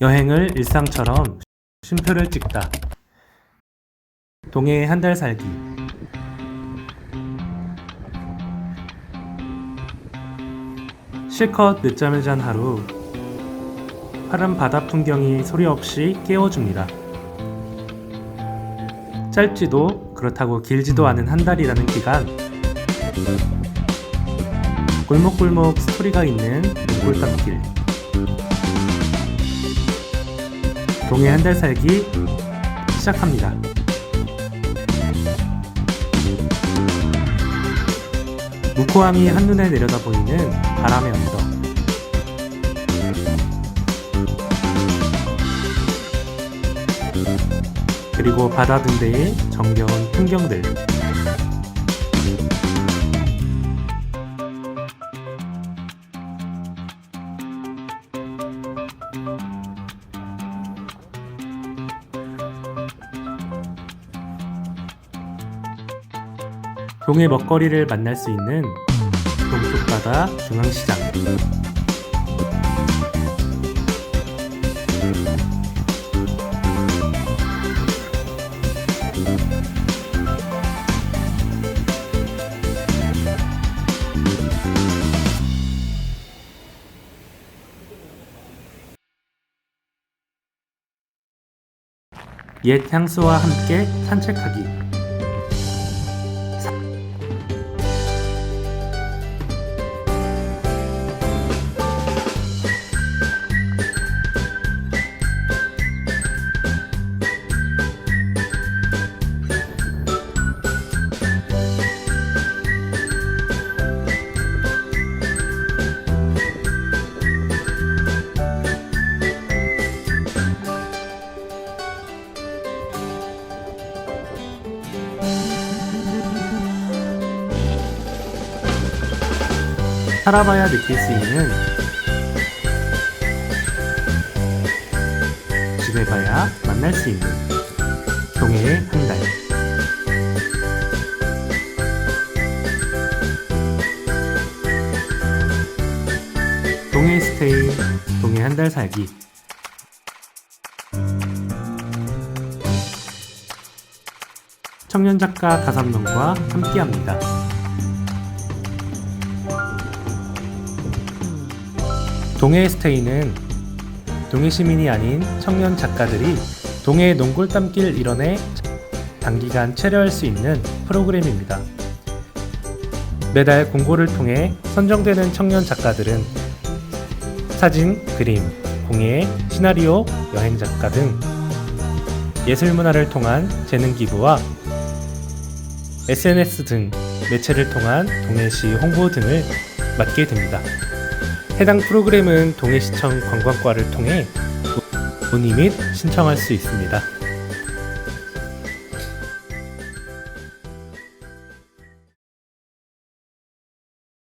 여행을 일상처럼 쉼표를 찍다. 동해에 한달 살기. 실컷 늦잠을 잔 하루. 파란 바다 풍경이 소리 없이 깨워줍니다. 짧지도 그렇다고 길지도 않은 한 달이라는 기간. 골목골목 스토리가 있는 눈골감길. 동해 한 달 살기 시작합니다. 무코함이 한눈에 내려다 보이는 바람의 언덕. 그리고 바다 등대의 정겨운 풍경들. 동해 먹거리를 만날 수 있는 동쪽바다 중앙시장. 옛 향수와 함께 산책하기. 살아봐야 느낄 수 있는 지내봐야 만날 수 있는 동해의 한 달. 동해 스테이, 동해 한 달 살기. 청년 작가 다섯 명과 함께합니다. 동해 스테이는 동해 시민이 아닌 청년 작가들이 동해 농골담길 일원에 단기간 체류할 수 있는 프로그램입니다. 매달 공고를 통해 선정되는 청년 작가들은 사진, 그림, 공예, 시나리오, 여행 작가 등 예술 문화를 통한 재능 기부와 SNS 등 매체를 통한 동해시 홍보 등을 맡게 됩니다. 해당 프로그램은 동해시청 관광과를 통해 문의 및 신청할 수 있습니다.